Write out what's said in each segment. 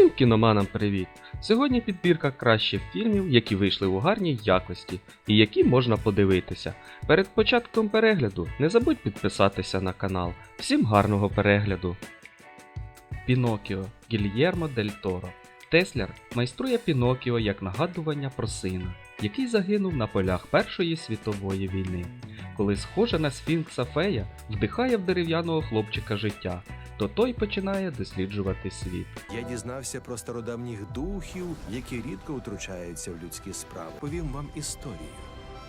Усім кіноманам привіт! Сьогодні підбірка кращих фільмів, які вийшли у гарній якості і які можна подивитися. Перед початком перегляду не забудь підписатися на канал. Всім гарного перегляду! Пінокіо Гільєрмо Дель Торо. Тесляр майструє Пінокіо як нагадування про сина, який загинув на полях Першої світової війни. Коли схожа на сфінкса фея вдихає в дерев'яного хлопчика життя, то той починає досліджувати світ. Я дізнався про стародавніх духів, які рідко втручаються в людські справи. Повім вам історію.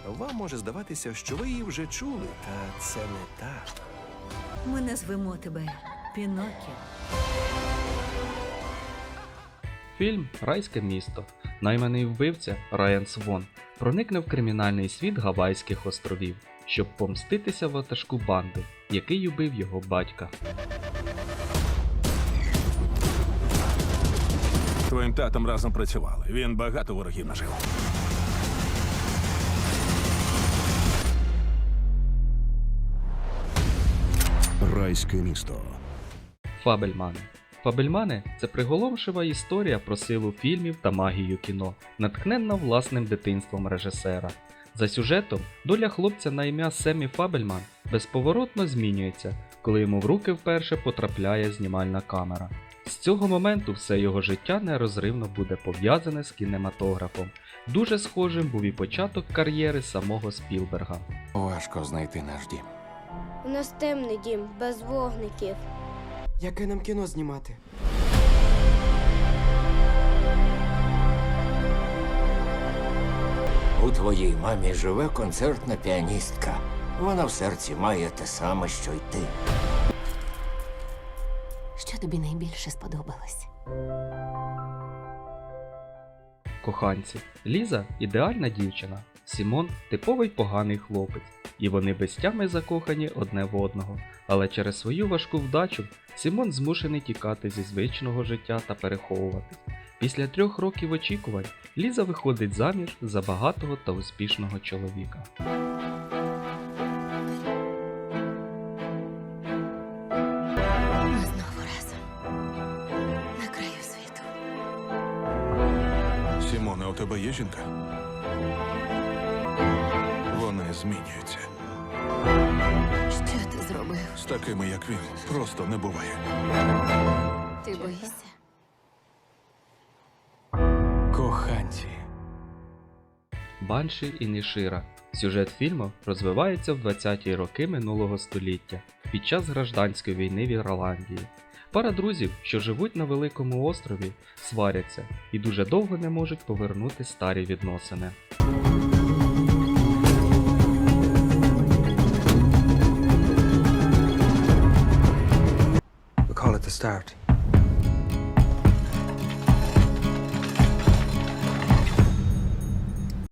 Вам може здаватися, що ви її вже чули, та це не так. Ми назвемо тебе Пінокіо. Фільм Райське місто. Найманий вбивця Райан Свон проникне в кримінальний світ Гавайських островів, щоб помститися ватажку банди, який убив його батька. Твоїм татом разом працювали. Він багато ворогів нажив. Райське місто. Фабельмани. Фабельмани це приголомшива історія про силу фільмів та магію кіно, натхненна власним дитинством режисера. За сюжетом, доля хлопця на ім'я Семі Фабельман безповоротно змінюється, коли йому в руки вперше потрапляє знімальна камера. З цього моменту все його життя нерозривно буде пов'язане з кінематографом. Дуже схожим був і початок кар'єри самого Спілберга. Важко знайти наш дім. У нас темний дім, без вогників. Яке нам кіно знімати? У твоїй мамі живе концертна піаністка. Вона в серці має те саме, що й ти. Що тобі найбільше сподобалось? Коханці. Ліза ідеальна дівчина, Сімон типовий поганий хлопець, і вони без тями закохані одне в одного. Але через свою важку вдачу Сімон змушений тікати зі звичного життя та переховуватись. Після трьох років очікувань Ліза виходить заміж за багатого та успішного чоловіка. У тебе є жінка? Вони змінюються. Що ти зробив? З такими, як він, просто не буває. Ти боїшся? Коханці. Банші і Нішира. Сюжет фільму розвивається в 20-ті роки минулого століття під час гражданської війни в Ірландії. Пара друзів, що живуть на великому острові, сваряться і дуже довго не можуть повернути старі відносини. We call it the start.